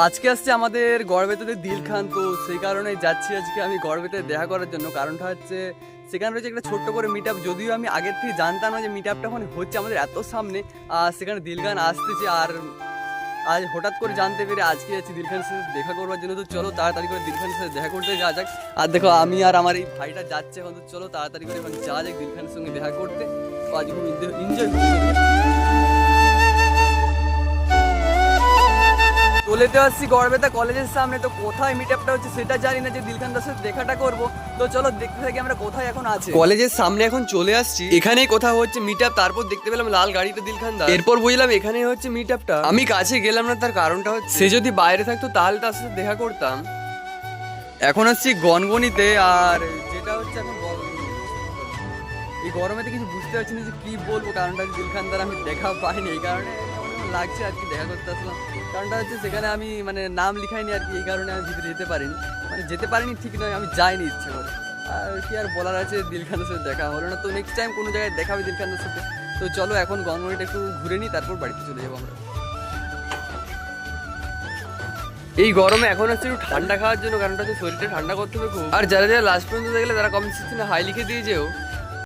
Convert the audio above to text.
আজকে আসছে আমাদের গড়বেতাতে দিল খান। তো সেই কারণে যাচ্ছি আজকে আমি গড়বেতে দেখা করার জন্য। কারণটা হচ্ছে, সেখানে রয়েছে একটা ছোট্ট করে মিট যদিও আমি আগের থেকে জানতাম না যে মিট আপটা ওখানে হচ্ছে আমাদের এত সামনে আর সেখানে দিলখান আসতেছে। আর আজ হঠাৎ করে জানতে পেরে আজকে যাচ্ছি দিলখানের সাথে দেখা করবার জন্য। তো চলো তাড়াতাড়ি করে দিলখানের সাথে দেখা করতে যাওয়া যাক। আর দেখো, আমি আর আমার এই ভাইটা যাচ্ছে এখন। তো চলো তাড়াতাড়ি করে এখন যাওয়া যাক দিলখানের সঙ্গে দেখা করতে। তো আজ খুব এনজয় চলেতে আসছি গড়বেতা কলেজের সামনে। তো কোথায় মিট আপটা হচ্ছে সেটা জানি না, যে দিলখান দাসের সাথে দেখাটা করব। তো চলো দেখতে থাকি আমরা কোথায় এখন আছি। কলেজের সামনে এখন চলে আসছি। এখানেই কোথাও হচ্ছে মিট আপ তারপর দেখতে পেলাম লাল গাড়িতে দিলখান দাস। এরপর বুঝলাম এখানেই হচ্ছে মিট আপটা আমি কাছে গেলাম না, তার কারণটা হচ্ছে সে যদি বাইরে থাকতো, তাহলে তার সাথে দেখা করতাম। এখন আসছি গনগনিতে, আর যেটা হচ্ছে এখন এই গরমেতে কিছু বুঝতে পারছি না যে কি বলব, কারণটা দিলখান দ্বারা আমি দেখা পাইনি, এই কারণে লাগছে আর কি দেখা করতে আসলাম। কারণটা হচ্ছে সেখানে আমি মানে নাম লিখাইনি আর কি, এই কারণে আমি ভিতরে যেতে পারিনি। মানে যেতে পারিনি ঠিক নয়, আমি যাইনি ইচ্ছে করে। আর কি আর বলার আছে, দিলখানের সাথে দেখা হলো না। তো নেক্সট টাইম কোনো জায়গায় দেখা হবে দিলখানের সাথে। তো চলো এখন গঙ্গনিটা একটু ঘুরে নিই, তারপর বাড়িতে চলে যাব আমরা। এই গরমে এখন হচ্ছে একটু ঠান্ডা খাওয়ার জন্য, কারণটা হচ্ছে শরীরটা ঠান্ডা করতে হবে খুব। আর যারা যারা লাস্ট পর্যন্ত দেখলে তারা কমেন্ট সেকশনে হাই লিখে দিয়ে যেও।